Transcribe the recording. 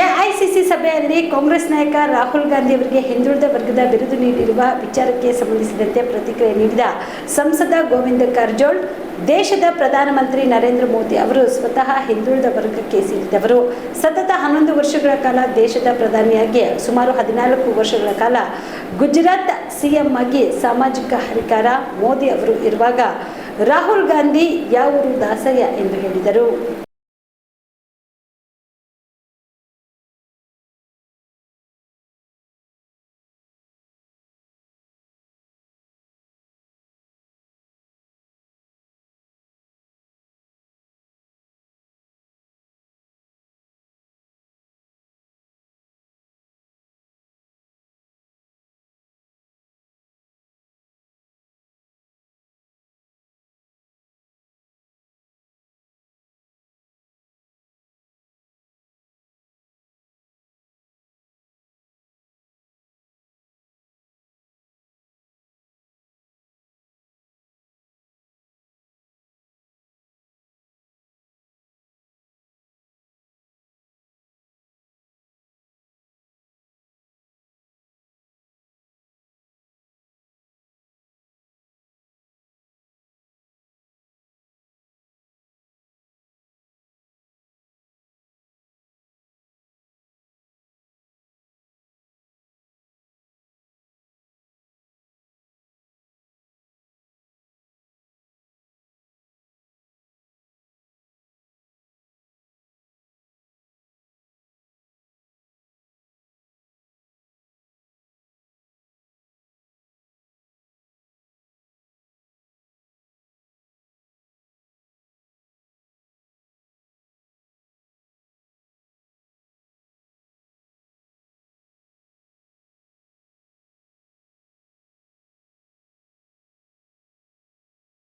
AICC ಸಭೆಯಲ್ಲಿ ಕಾಂಗ್ರೆಸ್ ನಾಯಕ ರಾಹುಲ್ ಗಾಂಧಿ ಅವರಿಗೆ ಹಿಂದುಳಿದ ವರ್ಗದ ಬಿರುದು ನೀಡಿರುವ ವಿಚಾರಕ್ಕೆ ಸಂಬಂಧಿಸಿದಂತೆ ಪ್ರತಿಕ್ರಿಯೆ ನೀಡಿದ ಸಂಸದ ಗೋವಿಂದ ಕಾರಜೋಳ್, ದೇಶದ ಪ್ರಧಾನಮಂತ್ರಿ ನರೇಂದ್ರ ಮೋದಿ ಅವರು ಸ್ವತಃ ಹಿಂದುಳಿದ ವರ್ಗಕ್ಕೆ ಸೇರಿದವರು. ಸತತ ಹನ್ನೊಂದು ವರ್ಷಗಳ ಕಾಲ ದೇಶದ ಪ್ರಧಾನಿಯಾಗಿ, ಸುಮಾರು ಹದಿನಾಲ್ಕು ವರ್ಷಗಳ ಕಾಲ ಗುಜರಾತ್ ಸಿಎಂ ಆಗಿ ಸಾಮಾಜಿಕ ಹರಿಕಾರ ಮೋದಿ ಅವರು ಇರುವಾಗ ರಾಹುಲ್ ಗಾಂಧಿ ಯಾವೂರು ದಾಸಯ್ಯ ಎಂದು ಹೇಳಿದರು.